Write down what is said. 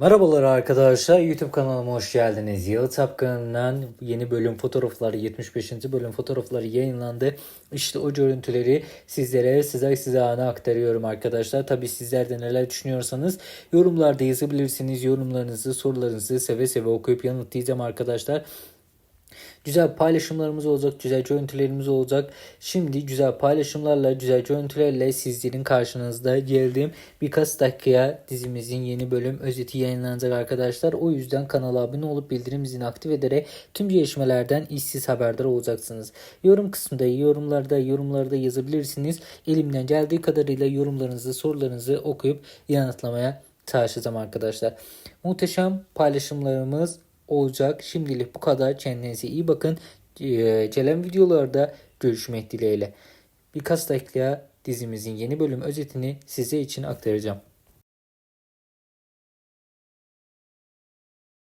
Merhabalar arkadaşlar YouTube kanalıma hoş geldiniz. Yalı Tapkan'dan yeni bölüm fotoğrafları 75. bölüm fotoğrafları yayınlandı. İşte o görüntüleri sizlere size size ana aktarıyorum arkadaşlar. Tabi sizler de neler düşünüyorsanız yorumlarda yazabilirsiniz. Yorumlarınızı sorularınızı seve seve okuyup yanıtlayacağım arkadaşlar. Güzel paylaşımlarımız olacak, güzel görüntülerimiz olacak. Şimdi güzel paylaşımlarla, güzel görüntülerle sizlerin karşınızda geldim. Birkaç dakikaya dizimizin yeni bölüm özeti yayınlanacak arkadaşlar. O yüzden kanala abone olup bildirim zilini aktif ederek tüm gelişmelerden işsiz haberdar olacaksınız. Yorum kısmında, yorumlarda, yorumlarda yazabilirsiniz. Elimden geldiği kadarıyla yorumlarınızı, sorularınızı okuyup yanıtlamaya çalışacağım arkadaşlar. Muhteşem paylaşımlarımız olacak. Şimdilik bu kadar. Kendinize iyi bakın. Ee, Gelen videolarda görüşmek dileğiyle. Birkaç dakika dizimizin yeni bölüm özetini size için aktaracağım.